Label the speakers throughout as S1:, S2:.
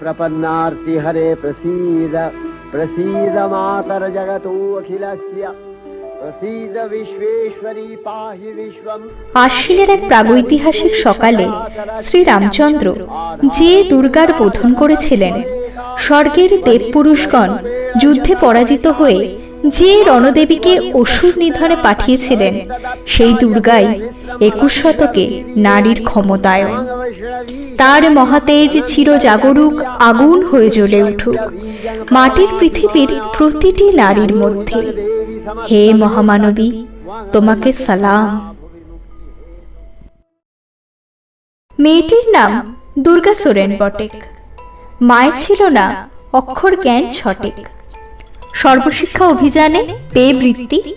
S1: प्रपन्नार्ति हरे प्रसीद प्रसीद मातर जगतो अखिलस्य प्रसीद विश्वेश्वरी पाहि विश्वम्
S2: আশ্বিনের এক প্রাগৈতিহাসিক সকালে শ্রী রামচন্দ্র যে দুর্গার বোধন করেছিলেন স্বর্গের দেবপুরুষগণ যুদ্ধে পরাজিত হয়ে যে রণদেবীকে অসুর নিধনে পাঠিয়েছিলেন, সেই দুর্গাই একুশ শতকে নারীর ক্ষমতায়ন তার মহাতেজ চিরজাগরুক আগুন হয়ে জ্বলে উঠুক। মাটির পৃথিবীর প্রতিটি নারীর মধ্যে। হে মহামানবী, তোমাকে সালাম। মেয়েটির নাম দুর্গা সোরেন বটেক। মায়ের ছিল না, অক্ষর জ্ঞান ছটেক। সর্বশিক্ষা অভিযানে পেয়ে বৃত্তি।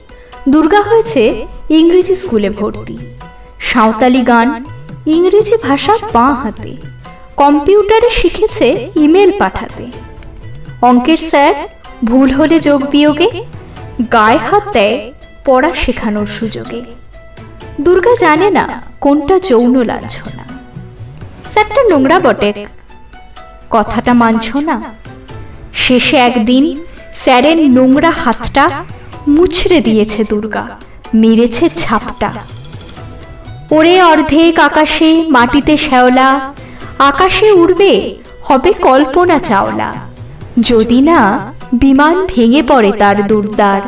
S2: দুর্গা হয়েছে ইংরেজি স্কুলে ভর্তি। সাঁওতালি গান, ইংরেজি ভাষা বাঁ হাতে। কম্পিউটারে শিখেছে ইমেল পাঠাতে। অঙ্কের স্যার ভুল হলে যোগ বিয়োগে, গায়ে হাত দেয় পড়া শেখানোর সুযোগে। দুর্গা জানে না কোনটা যৌন লাঞ্ছনা। স্যারটা নোংরা বটে। কথাটা মানছ না। শেষে একদিন স্যারের নোংরা হাতটা মুছড়ে দিয়েছে দুর্গা, মেরেছে ছাপটা। ওরে অর্ধেক আকাশে মাটিতে শ্যাওলা, আকাশে উড়বে, হবে কল্পনা চাওলা। যদি না বিমান ভেঙে পড়ে তার দুর্দার,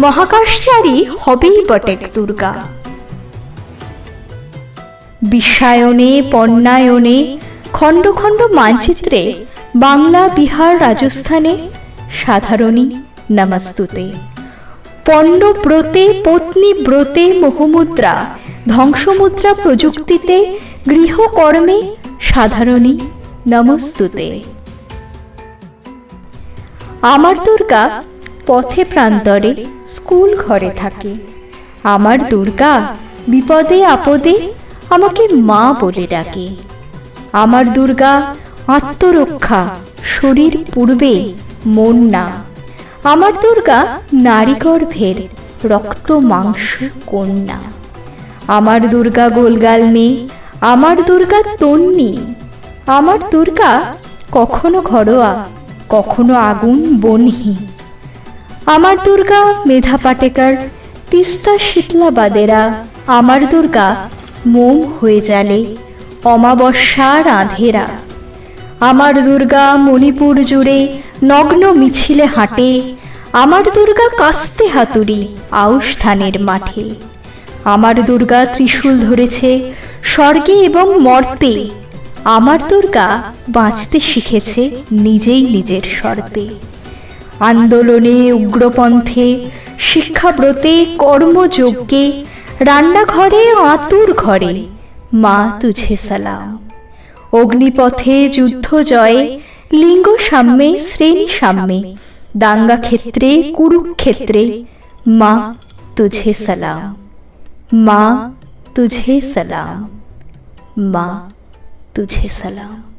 S2: মহাকাশচারী হবেই বটেক দুর্গা। বিশ্বায়নে, পণ্যায়নে, খণ্ড খণ্ড মানচিত্রে বাংলা, বিহার, রাজস্থানে সাধারণী, নমস্তুতে। পণ্ড ব্রতে পত্নী ব্রতে মোহমুদ্রা, ধ্বংসমুদ্রা প্রযুক্তিতে, গৃহকর্মে সাধারণী, নমস্তুতে। আমার দুর্গা পথে প্রান্তরে স্কুল ঘরে থাকে। আমার দুর্গা বিপদে আপদে আমাকে মা বলে ডাকে। আমার দুর্গা আত্মরক্ষা শরীর পূর্বে মন না। আমার দুর্গা নারী গর্ভের রক্ত মাংস কন্যা। আমার দুর্গা গোলগাল মেয়ে, আমার দুর্গা তন্নি। আমার দুর্গা কখনো ঘরোয়া, কখনো আগুন বনহি আমার দুর্গা মেধা পাটেকার, তিস্তা শীতলা বাদেরা। আমার দুর্গা মোম হয়ে জালে অমাবস্যার রাধেরা। আমার দুর্গা মণিপুর জুড়ে নগ্ন মিছিলে হাঁটে, আমার দুর্গা কাস্তে হাতুড়ি আউশ মাঠে। আমার দুর্গা ত্রিশূল ধরেছে স্বর্গে এবং মর্তে, আমার দুর্গা বাঁচতে শিখেছে নিজেই নিজের শর্তে। আন্দোলনে উগ্রপন্থে, শিক্ষাব্রতে, কর্মযজ্ঞে, রান্নাঘরে, আতুর ঘরে মা তুঝে সালাম। অগ্নিপথে যুদ্ধ জয়ে লিঙ্গ সাম্যে, শ্রেণি সাম্যে, দাঙ্গা ক্ষেত্রে, কুরুক্ষেত্রে, মা তুঝে সালাম, মা তুঝে সালাম, মা তুঝে সালাম।